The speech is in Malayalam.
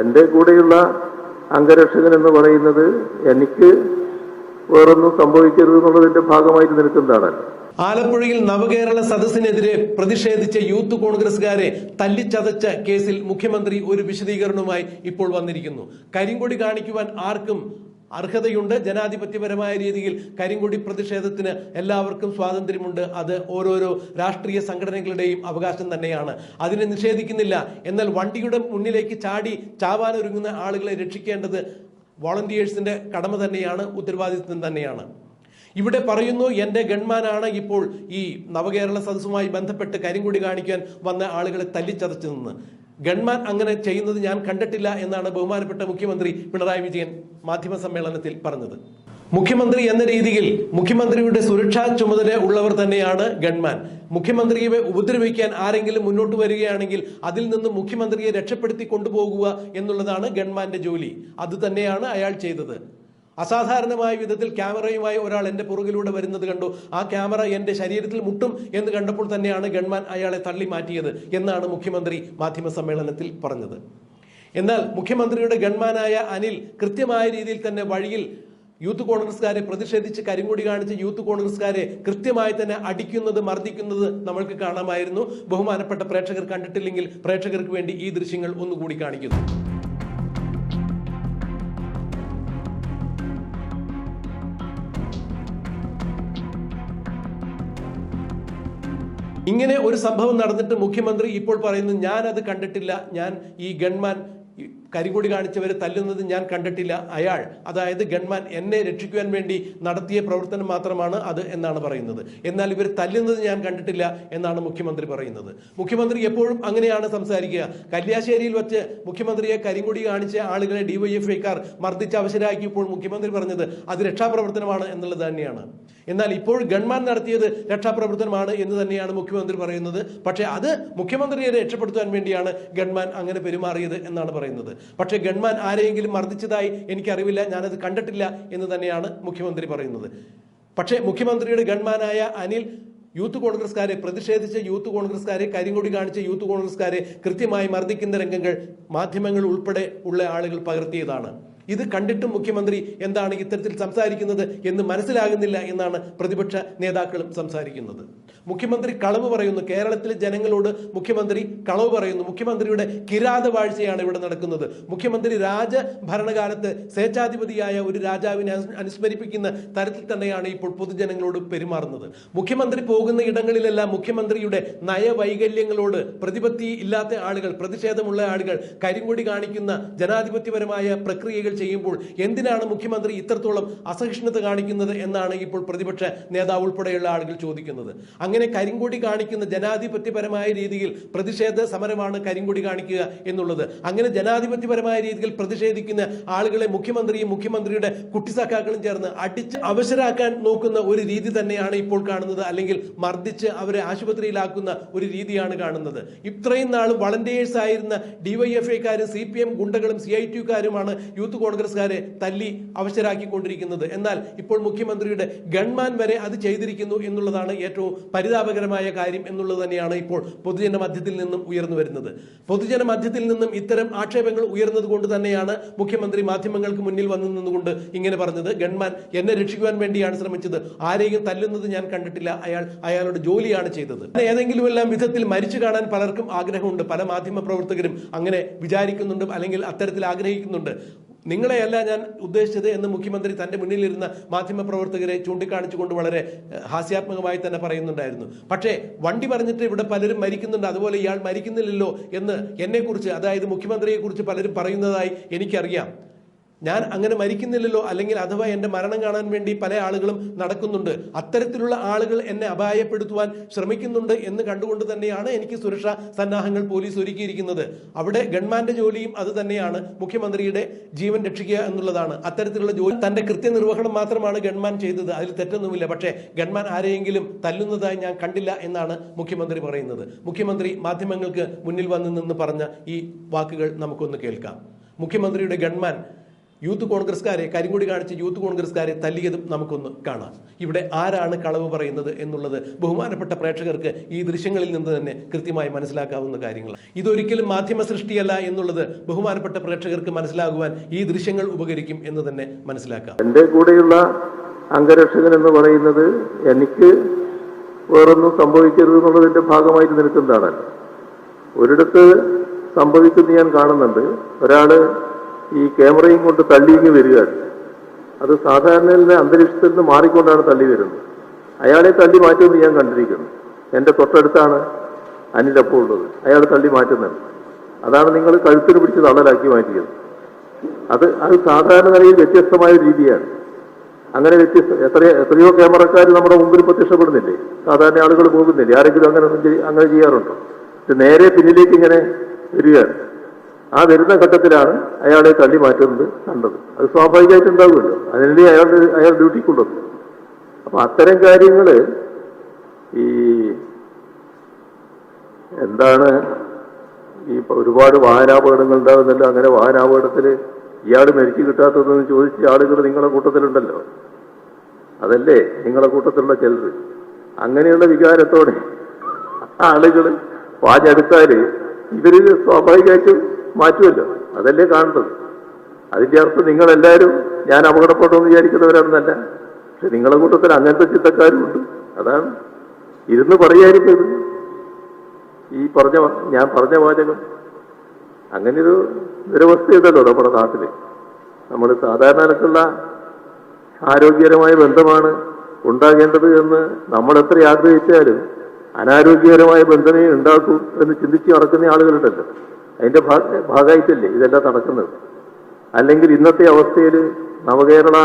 എന്റെ കൂടെയുള്ള അംഗരക്ഷകൻ എന്ന് പറയുന്നത് എനിക്ക് വേറൊന്നും സംഭവിക്കരുത് എന്നുള്ളതിന്റെ ഭാഗമായിട്ട് നിൽക്കുന്നതാണ് ആലപ്പുഴയിൽ നവകേരള സദസ്സിനെതിരെ പ്രതിഷേധിച്ച യൂത്ത് കോൺഗ്രസുകാരെ തല്ലിച്ചതച്ച കേസിൽ മുഖ്യമന്ത്രി ഒരു വിശദീകരണവുമായി ഇപ്പോൾ വന്നിരിക്കുന്നു. കരിങ്കൊടി കാണിക്കുവാൻ ആർക്കും അർഹതയുണ്ട് ജനാധിപത്യപരമായ രീതിയിൽ കരിങ്കൊടി പ്രതിഷേധത്തിന് എല്ലാവർക്കും സ്വാതന്ത്ര്യമുണ്ട്. അത് ഓരോരോ രാഷ്ട്രീയ സംഘടനകളുടെയും അവകാശം തന്നെയാണ്. അതിനെ നിഷേധിക്കുന്നില്ല. എന്നാൽ വണ്ടിയുടെ മുന്നിലേക്ക് ചാടി ചാവാനൊരുങ്ങുന്ന ആളുകളെ രക്ഷിക്കേണ്ടത് വോളണ്ടിയേഴ്സിന്റെ കടമ തന്നെയാണ് ഉത്തരവാദിത്വം തന്നെയാണ്. ഇവിടെ പറയുന്നു എന്റെ ഗൺമാനാണ് ഇപ്പോൾ ഈ നവകേരള സദസ്സുമായി ബന്ധപ്പെട്ട് കരിങ്കൊടി കാണിക്കാൻ വന്ന ആളുകളെ തല്ലിച്ചതച്ചു നിന്ന്. ഗൺമാൻ അങ്ങനെ ചെയ്യുന്നത് ഞാൻ കണ്ടിട്ടില്ല എന്നാണ് ബഹുമാനപ്പെട്ട മുഖ്യമന്ത്രി പിണറായി വിജയൻ മാധ്യമ സമ്മേളനത്തിൽ പറഞ്ഞത്. മുഖ്യമന്ത്രി എന്ന രീതിയിൽ മുഖ്യമന്ത്രിയുടെ സുരക്ഷാ ചുമതല ഉള്ളവർ തന്നെയാണ് ഗൺമാൻ. മുഖ്യമന്ത്രിയെ ഉപദ്രവിക്കാൻ ആരെങ്കിലും മുന്നോട്ട് വരികയാണെങ്കിൽ അതിൽ നിന്ന് മുഖ്യമന്ത്രിയെ രക്ഷപ്പെടുത്തി കൊണ്ടുപോകുക എന്നുള്ളതാണ് ഗൺമാന്റെ ജോലി. അത് തന്നെയാണ് അയാൾ ചെയ്തത്. അസാധാരണമായ വിധത്തിൽ ക്യാമറയുമായി ഒരാൾ എന്റെ പുറകിലൂടെ വരുന്നത് കണ്ടു. ആ ക്യാമറ എന്റെ ശരീരത്തിൽ മുട്ടും എന്ന് കണ്ടപ്പോൾ തന്നെയാണ് ഗൺമാൻ അയാളെ തള്ളി മാറ്റിയത് എന്നാണ് മുഖ്യമന്ത്രി മാധ്യമ സമ്മേളനത്തിൽ പറഞ്ഞത്. എന്നാൽ മുഖ്യമന്ത്രിയുടെ ഗൺമാനായ അനിൽ കൃത്യമായ രീതിയിൽ തന്നെ വഴിയിൽ യൂത്ത് കോൺഗ്രസ്സുകാരെ പ്രതിഷേധിച്ച് കരിങ്കൊടി കാണിച്ച് യൂത്ത് കോൺഗ്രസ്സുകാരെ കൃത്യമായി തന്നെ അടിക്കുന്നത് മർദ്ദിക്കുന്നത് നമ്മൾക്ക് കാണാമായിരുന്നു. ബഹുമാനപ്പെട്ട പ്രേക്ഷകർ കണ്ടിട്ടില്ലെങ്കിൽ പ്രേക്ഷകർക്ക് വേണ്ടി ഈ ദൃശ്യങ്ങൾ ഒന്നുകൂടി കാണിക്കുന്നു. ഇങ്ങനെ ഒരു സംഭവം നടന്നിട്ട് മുഖ്യമന്ത്രി ഇപ്പോൾ പറയുന്നു ഞാൻ അത് കണ്ടിട്ടില്ല. ഞാൻ ഈ ഗൺമാൻ കരികൊടി കാണിച്ചവരെ തല്ലുന്നത് ഞാൻ കണ്ടിട്ടില്ല. അയാൾ അതായത് ഗൺമാൻ എന്നെ രക്ഷിക്കുവാൻ വേണ്ടി നടത്തിയ പ്രവർത്തനം മാത്രമാണ് അത് എന്നാണ് പറയുന്നത്. എന്നാൽ ഇവർ തല്ലുന്നത് ഞാൻ കണ്ടിട്ടില്ല എന്നാണ് മുഖ്യമന്ത്രി പറയുന്നത്. മുഖ്യമന്ത്രി എപ്പോഴും അങ്ങനെയാണ് സംസാരിക്കുക. കല്യാശ്ശേരിയിൽ വച്ച് മുഖ്യമന്ത്രിയെ കരിങ്കൊടി കാണിച്ച ആളുകളെ ഡിവൈഎഫ്ഐക്കാർ മർദ്ദിച്ച് അവശരാക്കിയപ്പോൾ മുഖ്യമന്ത്രി പറഞ്ഞത് അത് രക്ഷാപ്രവർത്തനമാണ് എന്നുള്ളത് തന്നെയാണ്. എന്നാൽ ഇപ്പോൾ ഗൺമാൻ നടത്തിയത് രക്ഷാപ്രവർത്തനമാണ് എന്ന് തന്നെയാണ് മുഖ്യമന്ത്രി പറയുന്നത്. പക്ഷേ അത് മുഖ്യമന്ത്രിയെ രക്ഷപ്പെടുത്താൻ വേണ്ടിയാണ് ഗൺമാൻ അങ്ങനെ പെരുമാറിയത് എന്നാണ് പറയുന്നത്. പക്ഷേ ഗൺമാൻ ആരെയെങ്കിലും മർദ്ദിച്ചതായി എനിക്കറിവില്ല ഞാനത് കണ്ടിട്ടില്ല എന്ന് തന്നെയാണ് മുഖ്യമന്ത്രി പറയുന്നത്. പക്ഷേ മുഖ്യമന്ത്രിയുടെ ഗൺമാനായ അനിൽ യൂത്ത് കോൺഗ്രസ്കാരെ പ്രതിഷേധിച്ച യൂത്ത് കോൺഗ്രസ്കാരെ കരിങ്കൊടി കാണിച്ച യൂത്ത് കോൺഗ്രസ്കാരെ കൃത്യമായി മർദ്ദിക്കുന്ന രംഗങ്ങൾ മാധ്യമങ്ങൾ ഉൾപ്പെടെ ഉള്ള ആളുകൾ പകർത്തിയതാണ്. ഇത് കണ്ടിട്ടും മുഖ്യമന്ത്രി എന്താണ് ഇത്തരത്തിൽ സംസാരിക്കുന്നത് എന്ന് മനസ്സിലാകുന്നില്ല എന്നാണ് പ്രതിപക്ഷ നേതാക്കളും സംസാരിക്കുന്നത്. മുഖ്യമന്ത്രി കളവ് പറയുന്നു. കേരളത്തിലെ ജനങ്ങളോട് മുഖ്യമന്ത്രി കളവ് പറയുന്നു. മുഖ്യമന്ത്രിയുടെ കിരാത വാഴ്ചയാണ് ഇവിടെ നടക്കുന്നത്. മുഖ്യമന്ത്രി രാജ ഭരണകാലത്ത് സ്വേച്ഛാധിപതിയായ ഒരു രാജാവിനെ അനുസ്മരിപ്പിക്കുന്ന തരത്തിൽ തന്നെയാണ് ഇപ്പോൾ പൊതുജനങ്ങളോട് പെരുമാറുന്നത്. മുഖ്യമന്ത്രി പോകുന്ന ഇടങ്ങളിലെല്ലാം മുഖ്യമന്ത്രിയുടെ നയവൈകല്യങ്ങളോട് പ്രതിപത്തി ഇല്ലാത്ത ആളുകൾ പ്രതിഷേധമുള്ള ആളുകൾ കരിങ്കൊടി കാണിക്കുന്ന ജനാധിപത്യപരമായ പ്രക്രിയകൾ ചെയ്യുമ്പോൾ എന്തിനാണ് മുഖ്യമന്ത്രി ഇത്രത്തോളം അസഹിഷ്ണുത കാണിക്കുന്നത് എന്നാണ് ഇപ്പോൾ പ്രതിപക്ഷ നേതാവ് ഉൾപ്പെടെയുള്ള ആളുകൾ ചോദിക്കുന്നത്. അങ്ങനെ കരിങ്കൊടി കാണിക്കുന്ന ജനാധിപത്യപരമായ രീതിയിൽ പ്രതിഷേധ സമരമാണ് കരിങ്കൊടി കാണിക്കുക എന്നുള്ളത്. അങ്ങനെ ജനാധിപത്യപരമായ രീതിയിൽ പ്രതിഷേധിക്കുന്ന ആളുകളെ മുഖ്യമന്ത്രിയും മുഖ്യമന്ത്രിയുടെ കുട്ടിസഖാക്കളും ചേർന്ന് അടിച്ച് അവശരാക്കാൻ നോക്കുന്ന ഒരു രീതി തന്നെയാണ് ഇപ്പോൾ കാണുന്നത്. അല്ലെങ്കിൽ മർദ്ദിച്ച് അവരെ ആശുപത്രിയിലാക്കുന്ന ഒരു രീതിയാണ് കാണുന്നത്. ഇത്രയും നാൾ വളണ്ടിയേഴ്സ് ആയിരുന്ന ഡിവൈഎഫ്ഐക്കാരും സി പി എം ഗുണ്ടകളും സി ഐ ടിയുക്കാരുമാണ് യൂത്ത് കോൺഗ്രസ്സുകാരെ തല്ലി അവശരാക്കിക്കൊണ്ടിരിക്കുന്നത്. എന്നാൽ ഇപ്പോൾ മുഖ്യമന്ത്രിയുടെ ഗൺമാൻ വരെ അത് ചെയ്തിരിക്കുന്നു എന്നുള്ളതാണ് ഏറ്റവും പരിതാപകരമായ കാര്യം എന്നുള്ളത് തന്നെയാണ് ഇപ്പോൾ പൊതുജന മധ്യത്തിൽ നിന്നും ഉയർന്നു വരുന്നത്. പൊതുജന മധ്യത്തിൽ നിന്നും ഇത്തരം ആക്ഷേപങ്ങൾ ഉയർന്നത് കൊണ്ട് തന്നെയാണ് മുഖ്യമന്ത്രി മാധ്യമങ്ങൾക്ക് മുന്നിൽ വന്നു നിന്നുകൊണ്ട് ഇങ്ങനെ പറഞ്ഞത്. ഗൺമാൻ എന്നെ രക്ഷിക്കുവാൻ വേണ്ടിയാണ് ശ്രമിച്ചത്. ആരെയും തല്ലുന്നത് ഞാൻ കണ്ടിട്ടില്ല. അയാൾ അയാളുടെ ജോലിയാണ് ചെയ്തത്. ഏതെങ്കിലും എല്ലാം വിധത്തിൽ മരിച്ചു കാണാൻ പലർക്കും ആഗ്രഹമുണ്ട്. പല മാധ്യമ പ്രവർത്തകരും അങ്ങനെ വിചാരിക്കുന്നുണ്ട് അല്ലെങ്കിൽ അത്തരത്തിൽ ആഗ്രഹിക്കുന്നുണ്ട്. നിങ്ങളെയല്ല ഞാൻ ഉദ്ദേശിച്ചത് എന്ന് മുഖ്യമന്ത്രി തന്റെ മുന്നിലിരുന്ന മാധ്യമപ്രവർത്തകരെ ചൂണ്ടിക്കാണിച്ചുകൊണ്ട് വളരെ ഹാസ്യാത്മകമായി തന്നെ പറയുന്നുണ്ടായിരുന്നു. പക്ഷേ വണ്ടി പറഞ്ഞിട്ട് ഇവിടെ പലരും മരിക്കുന്നുണ്ട്. അതുപോലെ ഇയാൾ മരിക്കുന്നില്ലല്ലോ എന്ന് എന്നെക്കുറിച്ച് അതായത് മുഖ്യമന്ത്രിയെക്കുറിച്ച് പലരും പറയുന്നതായി എനിക്കറിയാം. ഞാൻ അങ്ങനെ മരിക്കുന്നില്ലല്ലോ അല്ലെങ്കിൽ അഥവാ എന്റെ മരണം കാണാൻ വേണ്ടി പല ആളുകളും നടക്കുന്നുണ്ട്. അത്തരത്തിലുള്ള ആളുകൾ എന്നെ അപായപ്പെടുത്തുവാൻ ശ്രമിക്കുന്നുണ്ട് എന്ന് കണ്ടുകൊണ്ട് തന്നെയാണ് എനിക്ക് സുരക്ഷാ സന്നാഹങ്ങൾ പോലീസ് ഒരുക്കിയിരിക്കുന്നത്. അവിടെ ഗവൺമെന്റ് ജോലിയും അത് തന്നെയാണ്. മുഖ്യമന്ത്രിയുടെ ജീവൻ രക്ഷിക്കുക എന്നുള്ളതാണ്. അത്തരത്തിലുള്ള ജോലി തന്റെ കൃത്യനിർവഹണം മാത്രമാണ് ഗൺമാൻ ചെയ്തത്. അതിൽ തെറ്റൊന്നുമില്ല. പക്ഷേ ഗൺമാൻ ആരെയെങ്കിലും തല്ലുന്നതായി ഞാൻ കണ്ടില്ല എന്നാണ് മുഖ്യമന്ത്രി പറയുന്നത്. മുഖ്യമന്ത്രി മാധ്യമങ്ങൾക്ക് മുന്നിൽ വന്ന് നിന്ന് പറഞ്ഞ ഈ വാക്കുകൾ നമുക്കൊന്ന് കേൾക്കാം. മുഖ്യമന്ത്രിയുടെ ഗൺമാൻ യൂത്ത് കോൺഗ്രസ്സുകാരെ കരിങ്കൊടി കാണിച്ച് യൂത്ത് കോൺഗ്രസ്സുകാരെ തല്ലിയതും നമുക്കൊന്ന് കാണാം. ഇവിടെ ആരാണ് കളവ് പറയുന്നത് എന്നുള്ളത് ബഹുമാനപ്പെട്ട പ്രേക്ഷകർക്ക് ഈ ദൃശ്യങ്ങളിൽ നിന്ന് തന്നെ കൃത്യമായി മനസ്സിലാക്കാവുന്ന കാര്യങ്ങൾ ഇതൊരിക്കലും മാധ്യമ സൃഷ്ടിയല്ല എന്നുള്ളത് ബഹുമാനപ്പെട്ട പ്രേക്ഷകർക്ക് മനസ്സിലാകുവാൻ ഈ ദൃശ്യങ്ങൾ ഉപകരിക്കും എന്ന് തന്നെ മനസ്സിലാക്കാം. എന്റെ കൂടെയുള്ള അംഗരക്ഷകൻ എന്ന് പറയുന്നത് എനിക്ക് വേറൊന്നും സംഭവിക്കരുത് എന്നുള്ളതിന്റെ ഭാഗമായിട്ട് നിൽക്കുന്നതാണല്ലോ ഒരിടത്ത് സംഭവിക്കുന്നത് ഞാൻ കാണുന്നുണ്ട്. ഒരാൾ ഈ ക്യാമറയും കൊണ്ട് തള്ളിയിങ്ങ് വരികയാണ്. അത് സാധാരണ അന്തരീക്ഷത്തിൽ നിന്ന് മാറിക്കൊണ്ടാണ് തള്ളി വരുന്നത്. അയാളെ തള്ളി മാറ്റുമെന്ന് ഞാൻ കണ്ടിരിക്കുന്നു. എന്റെ തൊട്ടടുത്താണ് അനിലപ്പോൾ ഉള്ളത്. അയാൾ തള്ളി മാറ്റുന്നത് അതാണ് നിങ്ങൾ കഴുത്തിന് പിടിച്ച് തള്ളലാക്കി മാറ്റിയത്. അത് അത് സാധാരണ നിലയിൽ വ്യത്യസ്തമായ രീതിയാണ്. അങ്ങനെ വ്യത്യസ്ത എത്ര എത്രയോ ക്യാമറക്കാർ നമ്മുടെ മുമ്പിൽ പ്രത്യക്ഷപ്പെടുന്നില്ലേ? സാധാരണ ആളുകൾ പോകുന്നില്ലേ? ആരെങ്കിലും അങ്ങനെ അങ്ങനെ ചെയ്യാറുണ്ടോ? നേരെ പിന്നിലേക്ക് ഇങ്ങനെ വരികയാണ്. ആ വരുന്ന ഘട്ടത്തിലാണ് അയാളെ തള്ളി മാറ്റുന്നത് കണ്ടത്. അത് സ്വാഭാവികമായിട്ട് ഉണ്ടാവുമല്ലോ. അതിനല്ലേ അയാൾ അയാൾ ഡ്യൂട്ടിക്കുള്ളത് അപ്പൊ അത്തരം കാര്യങ്ങൾ ഈ എന്താണ് ഈ ഒരുപാട് വാഹനാപകടങ്ങൾ ഉണ്ടാകുന്നല്ലോ അങ്ങനെ വാഹനാപകടത്തിൽ ഇയാൾ മരിച്ചു കിട്ടാത്തതെന്ന് ചോദിച്ച ആളുകൾ നിങ്ങളുടെ കൂട്ടത്തിലുണ്ടല്ലോ. അതല്ലേ നിങ്ങളുടെ കൂട്ടത്തിലുള്ള ചിലർ അങ്ങനെയുള്ള വികാരത്തോടെ ആളുകൾ വാചെടുത്താൽ ഇവർ സ്വാഭാവികമായിട്ടും മാറ്റുമല്ലോ. അതല്ലേ കാണുന്നത്. അതിന്റെ അർത്ഥം നിങ്ങളെല്ലാവരും ഞാൻ അപകടപ്പെടുമെന്ന് വിചാരിക്കുന്നവരാണെന്നല്ല. പക്ഷെ നിങ്ങളെ കൂട്ടത്തിൽ അങ്ങനത്തെ ചിത്തക്കാരുമുണ്ട് അതാണ്. ഇരുന്ന് പറയായിരുന്നു ഇത്. ഈ പറഞ്ഞ ഞാൻ പറഞ്ഞ വാചകം. അങ്ങനെ ഒരു നിരവസ്ഥയുണ്ടല്ലോ നമ്മുടെ നാട്ടിൽ. നമ്മൾ സാധാരണക്കുള്ള ആരോഗ്യകരമായ ബന്ധമാണ് ഉണ്ടാകേണ്ടത് എന്ന് നമ്മൾ എത്ര ആഗ്രഹിച്ചാലും അനാരോഗ്യകരമായ ബന്ധമേ ഉണ്ടാക്കൂ എന്ന് ചിന്തിച്ച് നടക്കുന്ന ആളുകളുണ്ടല്ലോ. അതിന്റെ ഭാഗ- ഭാഗമായിട്ടല്ലേ ഇതെല്ലാം നടക്കുന്നത്? അല്ലെങ്കിൽ ഇന്നത്തെ അവസ്ഥയിൽ നവകേരള